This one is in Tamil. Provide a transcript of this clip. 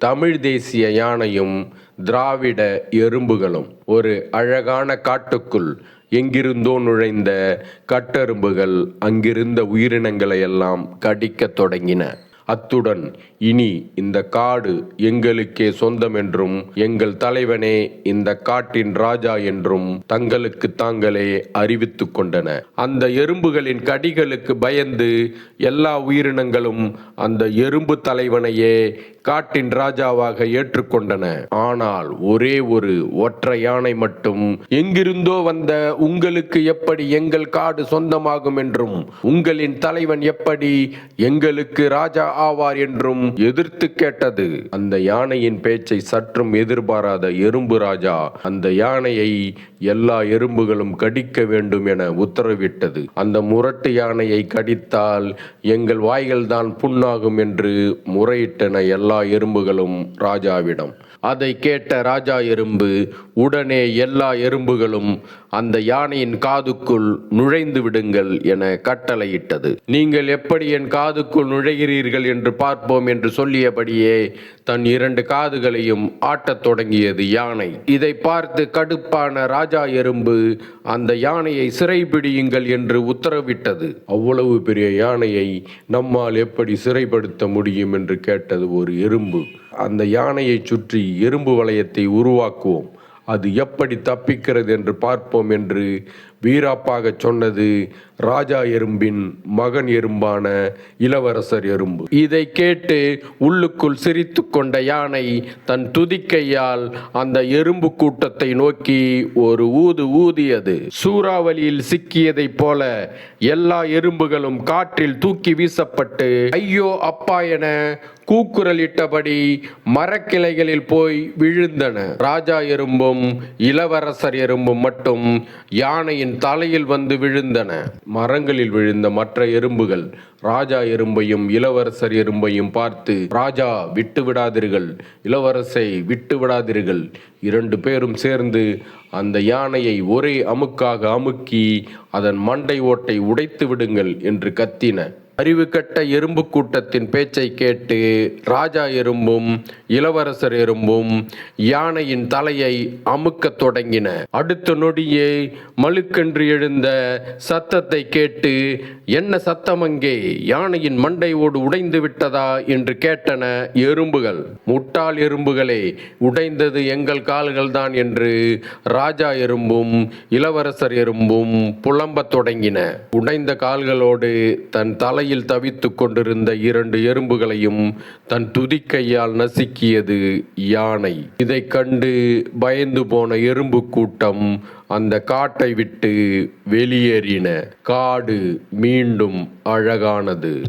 தமிழ் தேசிய யானையும் திராவிட எறும்புகளும். ஒரு அழகான காட்டுக்குள் எங்கிருந்தோ நுழைந்த கட்டெறும்புகள் அங்கிருந்த உயிரினங்களை எல்லாம் கடிக்கத் தொடங்கின. அத்துடன் இனி இந்த காடு எங்களுக்கே சொந்தம் என்றும் எங்கள் தலைவனே இந்த காட்டின் ராஜா என்றும் தங்களுக்கு தாங்களே அறிவித்து கொண்டன. அந்த எறும்புகளின் கடிகளுக்கு பயந்து எல்லா உயிரினங்களும் அந்த எறும்பு தலைவனையே காட்டின் ராஜாவாக ஏற்றுக்கொண்டன. ஆனால் ஒரே ஒரு ஒற்றை யானை மட்டும் எங்கிருந்தோ வந்த உங்களுக்கு எப்படி எங்கள் காடு சொந்தமாகும் என்றும் உங்களின் தலைவன் எப்படி எங்களுக்கு ராஜா ஆவார் என்றும் எதிர்த்து கேட்டது. அந்த யானையின் பேச்சை சற்றும் எதிர்பாராத எறும்பு ராஜா அந்த யானையை எல்லா எறும்புகளும் கடிக்க வேண்டும் என உத்தரவிட்டது. அந்த முரட்டு யானையை கடித்தால் எங்கள் வாய்கள் தான் புண்ணாகும் என்று முறையிட்டன எல்லா எறும்புகளும் ராஜாவிடம். அதை கேட்ட ராஜா எறும்பு உடனே எல்லா எறும்புகளும் அந்த யானையின் காதுக்குள் நுழைந்து விடுங்கள் என கட்டளையிட்டது. நீங்கள் எப்படி என் காதுக்குள் நுழைகிறீர்கள் என்று பார்ப்போம் என்று சொல்லியபடியே தன் இரண்டு காதுகளையும் ஆட்டத் தொடங்கியது யானை. இதை பார்த்து கடுப்பான ராஜா எறும்பு அந்த யானையை சிறைபிடியுங்கள் என்று உத்தரவிட்டது. அவ்வளவு பெரிய யானையை நம்மால் எப்படி சிறைப்படுத்த முடியும் என்று கேட்டது ஒரு எறும்பு. அந்த யானையை சுற்றி எறும்பு வளையத்தை உருவாக்குவோம். அது எப்படி தப்பிக்கிறது என்று பார்ப்போம் என்று வீராப்பாக சொன்னது ராஜா எறும்பின் மகன் எறும்பான இளவரசர் எறும்பு. இதை கேட்டு உள்ளுக்குள் சிரித்து கொண்ட யானை தன் துதிக்கையால் அந்த எறும்பு கூட்டத்தை நோக்கி ஒரு ஊது ஊதியது. சூறாவளியில் சிக்கியதைப் போல எல்லா எறும்புகளும் காற்றில் தூக்கி வீசப்பட்டு ஐயோ அப்பா என கூக்குரலிட்டபடி மரக்கிளைகளில் போய் விழுந்தன. ராஜா எறும்பும் இளவரசர் எறும்பும் மட்டும் யானையின் தலையில் வந்து விழுந்தன. மரங்களில் விழுந்த மற்ற எறும்புகள். ராஜா எறும்பையும் இளவரசர் எறும்பையும் பார்த்து ராஜா விட்டு விடாதீர்கள். இளவரசை விட்டு விடாதீர்கள். இரண்டு பேரும் சேர்ந்து அந்த யானையை ஒரே அமுக்காக அமுக்கி அதன் மண்டை ஓட்டை உடைத்து விடுங்கள் என்று கத்தின. அறிவு கட்ட எறும்பு கூட்டத்தின் பேச்சை கேட்டு ராஜா எறும்பும் இளவரசர் எறும்பும் யானையின் தலையை அமுக்கத் தொடங்கின. அடுத்த நொடியே மழுக்கென்று எழுந்த சத்தத்தை கேட்டு என்ன சத்தம் அங்கே? யானையின் மண்டையோடு உடைந்து விட்டதா? என்று கேட்டன எறும்புகள். முட்டாள் எறும்புகளே உடைந்தது எங்கள் கால்கள் தான் என்று ராஜா எறும்பும் இளவரசர் எறும்பும் புலம்பத் தொடங்கின. உடைந்த கால்களோடு தன் தலையில் தவித்துக் கொண்டிருந்த இரண்டு எறும்புகளையும் தன் துதிக்கையால் நசுக்கியது யானை. இதைக் கண்டு பயந்து போன எறும்பு கூட்டம் அந்த காட்டை விட்டு வெளியேறின. காடு மீண்டும் அழகானது.